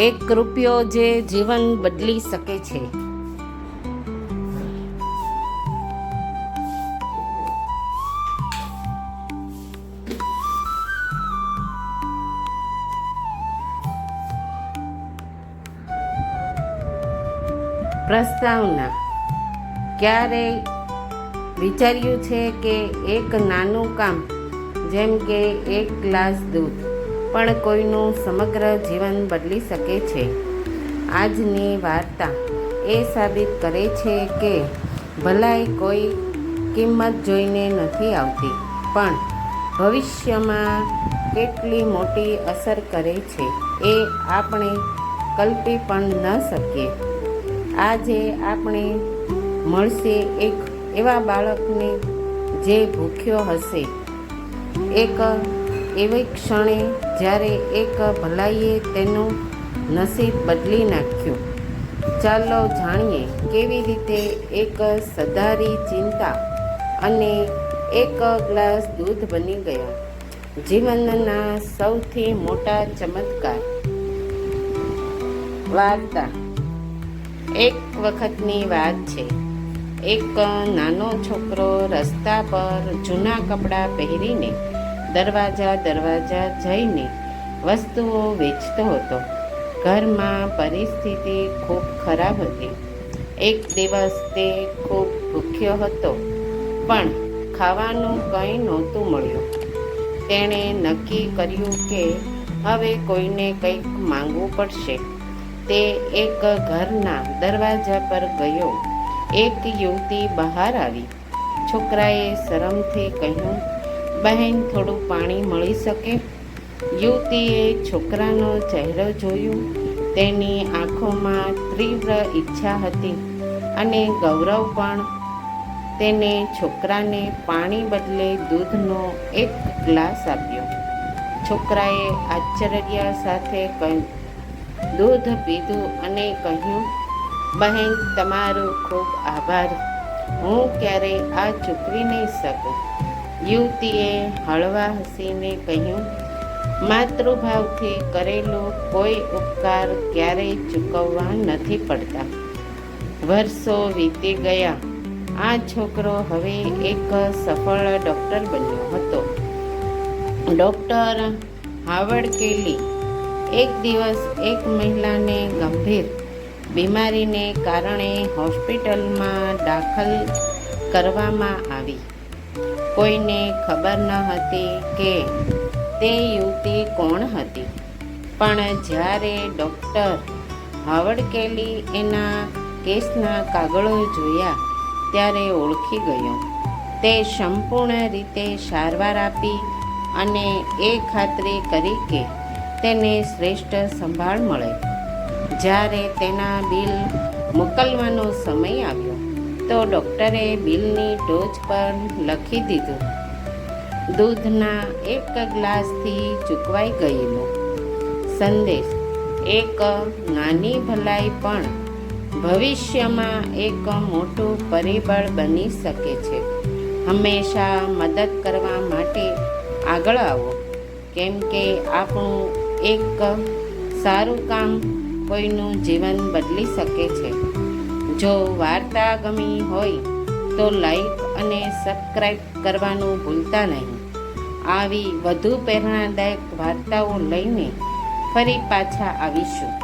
એક રૂપિયો જે જીવન બદલી શકે છે. પ્રસ્તાવના. ક્યારેય વિચાર્યું છે કે એક નાનું કામ, જેમ કે એક ગ્લાસ દૂધ પણ કોઈનું સમગ્ર જીવન બદલી શકે છે. આજની વાર્તા એ સાબિત કરે છે કે ભલાઈ કોઈ કિંમત જોઈને નથી આવતી, પણ ભવિષ્યમાં કેટલી મોટી અસર કરે છે એ આપણે કલ્પી પણ ન શકીએ. આજે આપણે મળશે એક એવા બાળકને જે ભૂખ્યો હશે. એક એવી ક્ષણે જ્યારે એક ભલાઈએ તેનું નસીબ બદલી નાખ્યું. ચાલો જાણીએ કેવી રીતે એક સધારી ચિંતા અને એક ગ્લાસ દૂધ બની ગયા. જીવનના સૌથી મોટા ચમત્કાર. વાર્તા. એક વખતની વાત છે. એક નાનો છોકરો રસ્તા પર જૂના કપડાં પહેરીને દરવાજા દરવાજા જઈને વસ્તુઓ વેચતો હતો. ઘરમાં પરિસ્થિતિ ખૂબ ખરાબ હતી. એક દિવસ તે ખૂબ ભૂખ્યો હતો, પણ ખાવાનું કંઈ નહોતું મળ્યું. તેણે નક્કી કર્યું કે હવે કોઈને કંઈક માંગવું પડશે. તે એક ઘરના દરવાજા પર ગયો. એક યુવતી બહાર આવી. છોકરાએ શરમથી કહ્યું બહેન થોડું પાણી મળી શકે? યુવતીએ છોકરાનો ચહેરો જોયો. તેની આંખોમાં તીવ્ર ઈચ્છા હતી અને ગૌરવ પણ. તેને છોકરાને પાણી બદલે દૂધનો એક ગ્લાસ આપ્યો. છોકરાએ આશ્ચર્ય સાથે કહ્યું, દૂધ પીધું અને કહ્યું બહેન તમારો ખૂબ આભાર. હું ક્યારેય આ ચૂકવી નહીં શકું. યુવતીએ હળવા હસીને કહ્યું, માતૃભાવથી કરેલો કોઈ ઉપકાર ક્યારેય ચૂકવવા નથી પડતા. વર્ષો વીતી ગયા. આ છોકરો હવે એક સફળ ડૉક્ટર બન્યો હતો. ડૉક્ટર હાવર્ડ કેલી એક દિવસ એક મહિલાને ગંભીર બીમારીને કારણે હોસ્પિટલમાં દાખલ કરવામાં આવી. કોઈને ખબર ન હતી કે તે યુવતી કોણ હતી. પણ જ્યારે ડૉક્ટર હાવડકેલી એના કેસના કાગળો જોયા ત્યારે ઓળખી ગયો. તે સંપૂર્ણ રીતે સારવાર આપી અને એ ખાતરી કરી કે તેને શ્રેષ્ઠ સંભાળ મળે. જ્યારે તેના બિલ મોકલવાનો સમય આવ્યો તો ડૉક્ટરે બિલની ટોચ પર લખી દીધું. દૂધના એક ગ્લાસથી ચૂકવાઈ ગયેલું. સંદેશ, એક નાની ભલાઈ પણ ભવિષ્યમાં એક મોટું પરિબળ બની શકે છે. હંમેશા મદદ કરવા માટે આગળ આવો. કેમ કે આપણું એક સારું કામ કોઈનું જીવન બદલી શકે છે. જો વાર્તા ગમી હોય તો લાઈક અને સબસ્ક્રાઈબ કરવાનું ભૂલતા નહીં. આવી વધુ પ્રેરણાદાયક વાર્તાઓ લઈને ફરી પાછા આવીશું.